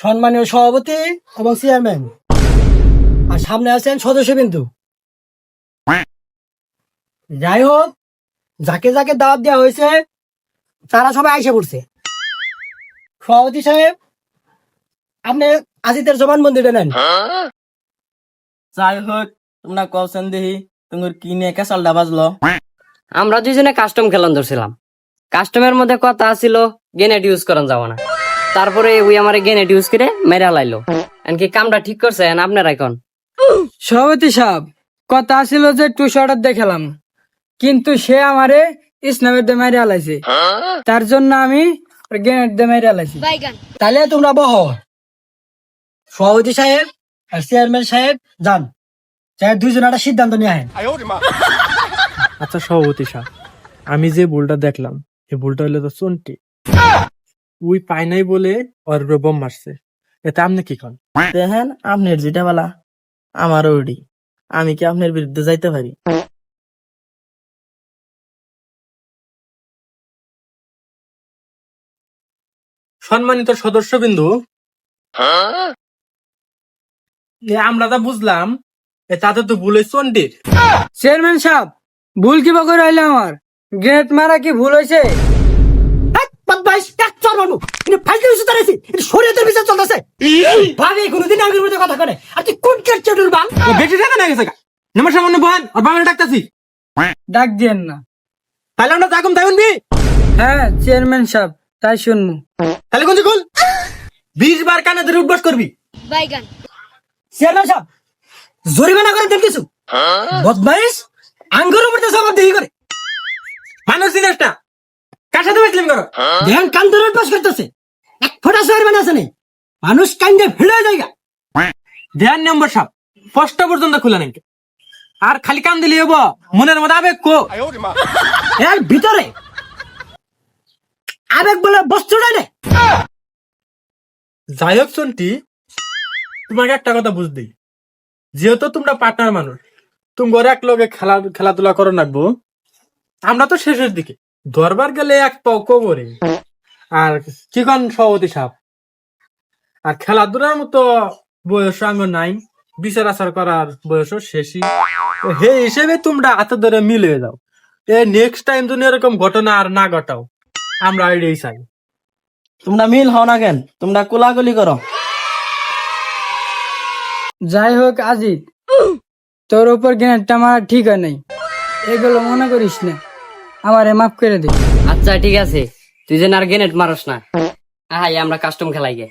সম্মানীয় সভাপতি এবং চেয়ারম্যান। আর সামনে আছেন সদস্য বিন্দু। যাই হোক যাকে যাকে দাওয়াত দেওয়া হয়েছে তারা সবাই আইসে পড়ছে। সভাপতি সাহেব আপনি আজিতের জবানবন্দিটা নেন যাই হোক তোমরা কলছেন দেখি তোমার কি নিয়ে কেসালটা বাজলো? আমরা দুইজনে কাস্টম খেলান ধরছিলাম। কাস্টমের মধ্যে কথা ছিল গেনেট ইউজ করেন যাব না। তারপরে ওই আমার গেনেট ইউজ করে মেরা লাইলো। এনকি কামটা ঠিক করছেন আপনার এখন। সভাপতি সাহেব কথা ছিল যে টু শর্টার দেখালাম কিন্তু সে আমারে ইসলামের দিয়ে মেরে আলাইছে তার জন্য আমি গ্রেনেড দিয়ে মেরে আলাইছি তাহলে তোমরা বহ। সভাপতি সাহেব আর চেয়ারম্যান সাহেব যান। চাই দুইজন একটা সিদ্ধান্ত নিয়ে আহেন। আচ্ছা সভাপতি সাহেব আমি যে ভুলটা দেখলাম এই ভুলটা হলো তো চন্টি। উই পায় নাই বলে ওর উপরে বোম মারছে। এতে আপনি কি কন? দেখেন আপনার যেটা বলা আমারও ওডি আমি কি আপনার বিরুদ্ধে যাইতে পারি? সম্মানিত সদস্যবিন্দু এ আমরা যা বুঝলাম এ তাতে তো ভুল হয়েছে চেয়ারম্যান সাহেব ভুল কি বকর হইলে আমার। গ্রেনেড মারা কি ভুল হয়েছে বদমাইশ এক চর মারবো কিন্তু ফাইজলে বিষয় তারাইছি এটা শরীয়তের বিচার চলতেছে। ভাবি কোনোদিন আঙ্গুর মধ্যে কথা করে আর তুই কোন কেট চেটুর বাল ও বেশি টাকা না গেছে গা। নামার সামনে বহান আর বাংলা ডাকতাছি। ডাক দিয়েন না। তাহলে আমরা তাকুম তাই উনবি হ্যাঁ চেয়ারম্যান সাহেব তাই শুনব। তাহলে কোন খুল বিশ বার কানে ধরে উঠবাস করবি। চেয়ারম্যান সাহেব জরিমানা করে দেন কিছু? বদমাইশ আঙ্গুর উপরে জবাব দিই করে। মানুষ জিনিসটা সাথে বেসলিম করো। ধ্যান কান ধরে পাস করতেছে। এক ফোটা আছে নেই মানুষ কান্দে ফিরে জায়গা ধ্যান নম্বর সাপ স্পষ্ট পর্যন্ত খুলে আর খালি কান দিলে হব। মনের মধ্যে আবেগ কো। এর ভিতরে আবেগ বলে বস্তুটা নেই যাই হোক চন্টি তোমাকে একটা কথা বুঝদি যেহেতু তোমরা পার্টনার মানুষ তুমি ঘরে এক লগে খেলা খেলাধুলা করো নাকবো। আমরা তো শেষের দিকে। দরবার গেলে এক পাও কোবরে আর চিকন সভাপতি সাপ আর খেলাধুলার মতো বয়স আঙ্গ নাই বিচার আচার করার বয়সও শেষই। তো হে হিসেবে তোমরা হাতে ধরে মিলে যাও। এ নেক্সট টাইম তুমি এরকম ঘটনা আর না ঘটাও আমরা এটাই চাই তোমরা মিল হও না কেন? তোমরা কোলাগুলি করো। যাই হোক আজিত তোর উপর গ্রেনেডটা মারা ঠিক হয় নাই। এগুলো মনে করিস না। আমারে মাফ করে দে। আচ্ছা ঠিক আছে। তুই যেন আর গেনেট মারস না। আহাই, আমরা কাস্টম খেলাই গে।